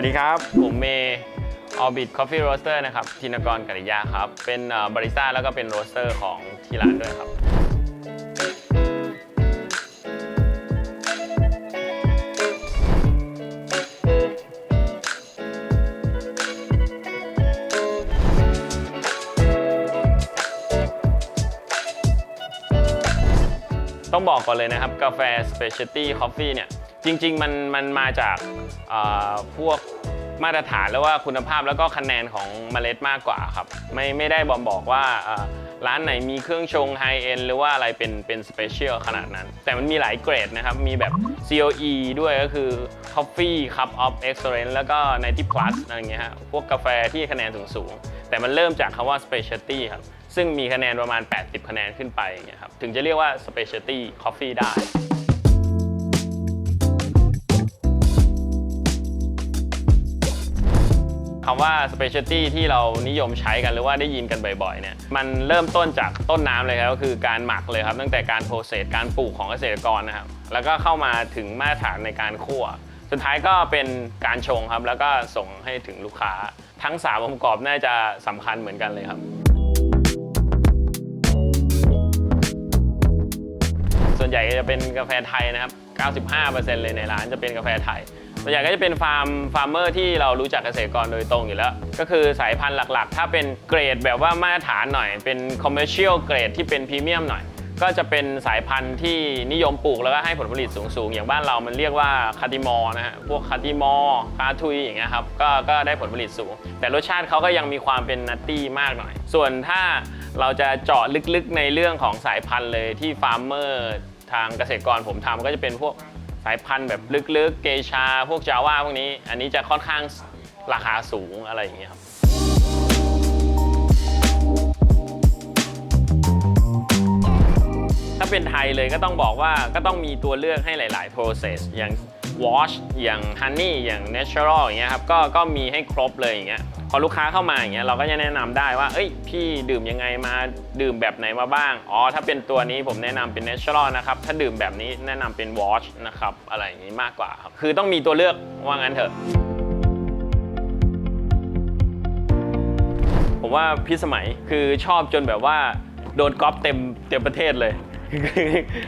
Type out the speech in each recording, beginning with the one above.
วัสดีครับ ผมเมย์ออบิทคอฟฟี่โรสเตอร์นะครับธินกรกัลยาครับ เป็นบาริสต้าแล้วก็เป็นโรสเตอร์ของที่ร้านด้วยครับ ต้องบอกก่อนเลยนะครับ กาแฟ Specialty Coffee เนี่ย จริง ๆ มันมันมาจากพวกมาตรฐานแล้วว่าคุณภาพแล้วก็คะแนนของเมล็ดมากกว่าครับ ไม่ไม่ได้บอมบอกว่าร้านไหนมีเครื่องชงไฮเอ็นหรือว่าอะไรเป็นเป็นสเปเชียลขนาดนั้น แต่มันมีหลายเกรดนะครับ มีแบบ COE ด้วยก็คือ Coffee Cup of Excellence แล้วก็ 90 plus อะไรเงี้ยฮะพวกกาแฟที่คะแนนสูงๆแต่มันเริ่มจากคำว่า Specialty ครับ ซึ่งมีคะแนนประมาณ 80 คะแนนขึ้นไปอย่างเงี้ยครับถึงจะเรียกว่า specialty coffee ได้ คำว่า specialty ที่เรานิยมใช้กันหรือว่าได้ยินกันบ่อยๆเนี่ยมันเริ่มต้นจากต้นน้ำเลยครับก็คือการหมักเลยครับ ตั้งแต่การโปรเซสการปลูกของเกษตรกรนะครับแล้วก็เข้ามาถึงมาตรฐานในการคั่วสุดท้ายก็เป็นการชงครับ แล้วก็ส่งให้ถึงลูกค้า ทั้งสามองค์ประกอบน่าจะสำคัญเหมือนกันเลยครับส่วนใหญ่จะเป็นกาแฟไทยนะครับ 95%เลยในร้านจะเป็นกาแฟไทย ส่วนใหญ่ก็จะเป็นฟาร์มฟาร์มเมอร์ที่เรารู้จักเกษตรกรโดยตรงอยู่แล้ว ก็คือสายพันธุ์หลักๆ ถ้าเป็นเกรดแบบว่ามาตรฐานหน่อย เป็นคอมเมอร์เชียลเกรดที่เป็นพรีเมียมหน่อย ก็จะเป็นสายพันธุ์ที่นิยมปลูกแล้วก็ให้ผลผลิตสูงๆ อย่างบ้านเรามันเรียกว่าคาติมอนะฮะ พวกคาติมอคาทุยอย่างเงี้ยครับ ก็ก็ได้ผลผลิตสูง แต่รสชาติเขาก็ยังมีความเป็นนัตตี้มากหน่อย ส่วนถ้าเราจะเจาะลึกๆในเรื่องของสายพันธุ์เลยที่ฟาร์มเมอร์ทางเกษตรกรผมทำก็จะเป็นพวกายพันธุ์แบบลึกๆ เกชา พวกจาว่าพวกนี้ อันนี้จะค่อนข้างราคาสูงอะไรอย่างเงี้ยครับ ถ้าเป็นไทยเลยก็ต้องบอกว่าก็ต้องมีตัวเลือกให้หลาย ๆ process อย่าง wash อย่าง honey อย่าง natural อย่างเงี้ยครับ ก็ก็มีให้ครบเลยอย่างเงี้ย พอลูกค้าเข้ามาอย่างเงี้ยเราก็จะแนะนำได้ว่า เอ้ย พี่ดื่มยังไงมาดื่มแบบไหนมาบ้าง อ๋อ ถ้าเป็นตัวนี้ผมแนะนำเป็น natural นะครับ ถ้าดื่มแบบนี้แนะนำเป็น wash นะครับ อะไรอย่างงี้มากกว่าครับ คือต้องมีตัวเลือกว่างั้นเถอะ ผมว่าพิสมัยคือชอบจนแบบว่าโดนก๊อปเต็มเต็มประเทศเลย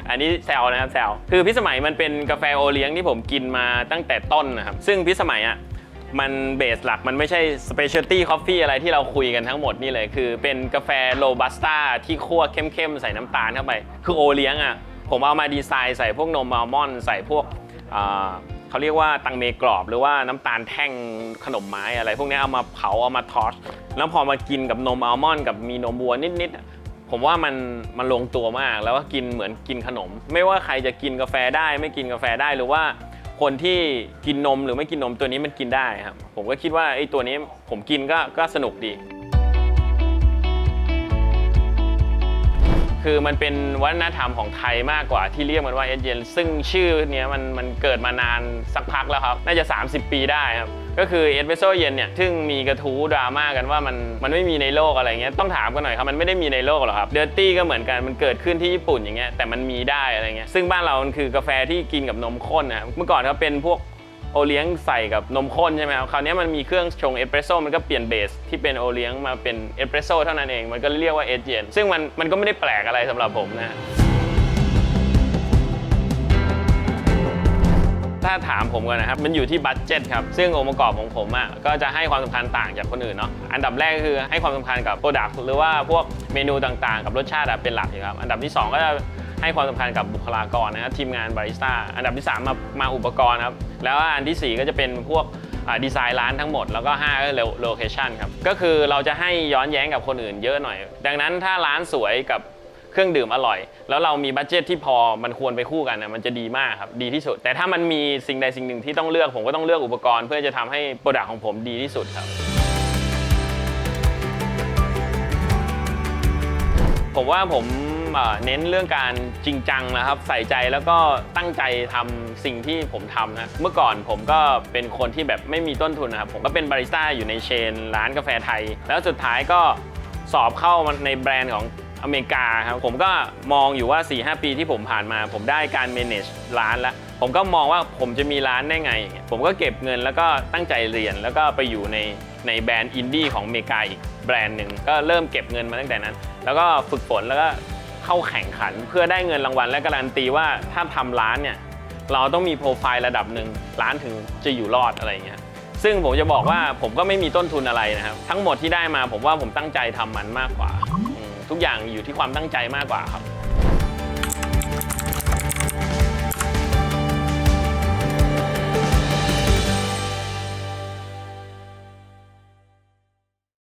อันนี้แซวนะครับแซวคือพิสมัยมันเป็นกาแฟโอเลี้ยงที่ผมกินมาตั้งแต่ต้นนะครับ ซึ่งพิสมัยอะ มันเบสหลักมันไม่ใช่สเปเชียลตี้คอฟฟี่อะไรที่เราคุยกันทั้งหมดนี่เลย คือเป็นกาแฟโรบัสต้าที่คั่วเข้มๆ ใส่น้ำตาลเข้าไป คือโอเลี้ยงอะ ผมเอามาดีไซน์ใส่พวกนมอัลมอนด์ใส่พวกเขาเรียกว่าตังเมกรอบหรือว่าน้ำตาลแท่งขนมไม้อะไร พวกนี้เอามาเผาเอามาทอสแล้วพอมากินกับนมอัลมอนด์กับมีนมวัวนิดๆ ผมว่ามันมันลงตัวมากแล้วก็กินเหมือนกินขนม ไม่ว่าใครจะกินกาแฟได้ไม่กินกาแฟได้หรือว่า คนที่กินนมหรือไม่กินนมตัวนี้มันกินได้ครับ ผมก็คิดว่าไอ้ตัวนี้ผมกินก็ก็สนุกดี คือมันเป็นวัฒนธรรมของไทยมากกว่าที่เรียกมันว่าเอสเย็นซึ่งชื่อเนี้ยมันมันเกิดมานานสักพักแล้วครับ น่าจะ 30 ปีได้ครับ ก็คือเอสเปรสโซเย็นเนี่ยซึ่งมีกระทู้ดราม่ากันว่ามันมันไม่มีในโลกอะไรเงี้ยต้องถามกันหน่อยครับ มันไม่ได้มีในโลกหรอกครับเดอร์ตี้ก็เหมือนกันมันเกิดขึ้นที่ญี่ปุ่นอย่างเงี้ยแต่มันมีได้อะไรเงี้ยซึ่งบ้านเรามันคือกาแฟที่กินกับนมข้นนะเมื่อก่อนเขาเป็นพวก โอเลี้ยงใส่กับนมข้นใช่ไหมครับคราวนี้มันมีเครื่องชงเอสเปรสโซ่มันก็เปลี่ยนเบสที่เป็นโอเลี้ยงมาเป็นเอสเปรสโซ่เท่านั้นเอง มันก็เรียกว่าเอสเย็นซึ่งมันมันก็ไม่ได้แปลกอะไรสำหรับผมนะถ้าถามผมก่อนนะครับ มันอยู่ที่บัตเจ็ตครับ ซึ่งองค์ประกอบของผมอะก็จะให้ความสำคัญต่างจากคนอื่นเนาะ อันดับแรกก็คือให้ความสำคัญกับโปรดักต์หรือว่าพวกเมนูต่างๆ กับรสชาติเป็นหลักอยู่ครับ อันดับที่ 2 ก็จะ ให้ความสำคัญกับบุคลากรนะครับทีมงานบาริสต้าอันดับที่ 3 มามาอุปกรณ์ครับแล้วอันทีสี่ 4 ก็จะเป็นพวกดีไซน์ร้านทั้งหมด แล้วก็ 5 ก็โลเคชันครับก็คือเราจะให้ย้อนแย้งกับคนอื่นเยอะหน่อย ดังนั้นถ้าร้านสวยกับเครื่องดื่มอร่อย แล้วเรามีบัตเจตที่พอมันควรไปคู่กันนะมันจะดีมากครับดีที่สุด แต่ถ้ามันมีสิ่งใดสิ่งหนึ่งที่ต้องเลือกผมก็ต้องเลือกอุปกรณ์ เพื่อจะทำให้โปรดักต์ของผมดีที่สุดครับ ผมว่าผม เน้นเรื่องการจริงจังนะครับ ใส่ใจแล้วก็ตั้งใจทำสิ่งที่ผมทำนะเมื่อก่อนผมก็เป็นคนที่แบบไม่มีต้นทุนนะครับผมก็เป็นบาริสต้าอยู่ในเชน ร้านกาแฟไทย แล้วสุดท้ายก็สอบเข้ามาในแบรนด์ของอเมริกาครับผมก็มองอยู่ว่า 4-5 ปีที่ผมผ่านมา ผมได้การ manage ร้านแล้ว ผมก็มองว่าผมจะมีร้านได้ไง ผมก็เก็บเงินแล้วก็ตั้งใจเรียนแล้วก็ไปอยู่ในในแบรนด์อินดี้ของอเมริกาอีกแบรนด์หนึ่งก็เริ่มเก็บเงินมาตั้งแต่นั้น แล้วก็ฝึกฝนแล้วก็ เข้าแข่งขัน เพื่อได้เงินรางวัลและการันตีว่าถ้าทำร้านเนี่ยเราต้องมีโปรไฟล์ระดับหนึ่งร้านถึงจะอยู่รอดอะไรเงี้ยซึ่งผมจะบอกว่าผมก็ไม่มีต้นทุนอะไรนะครับ ทั้งหมดที่ได้มาผมว่าผมตั้งใจทำมันมากกว่า ทุกอย่างอยู่ที่ความตั้งใจมากกว่าครับ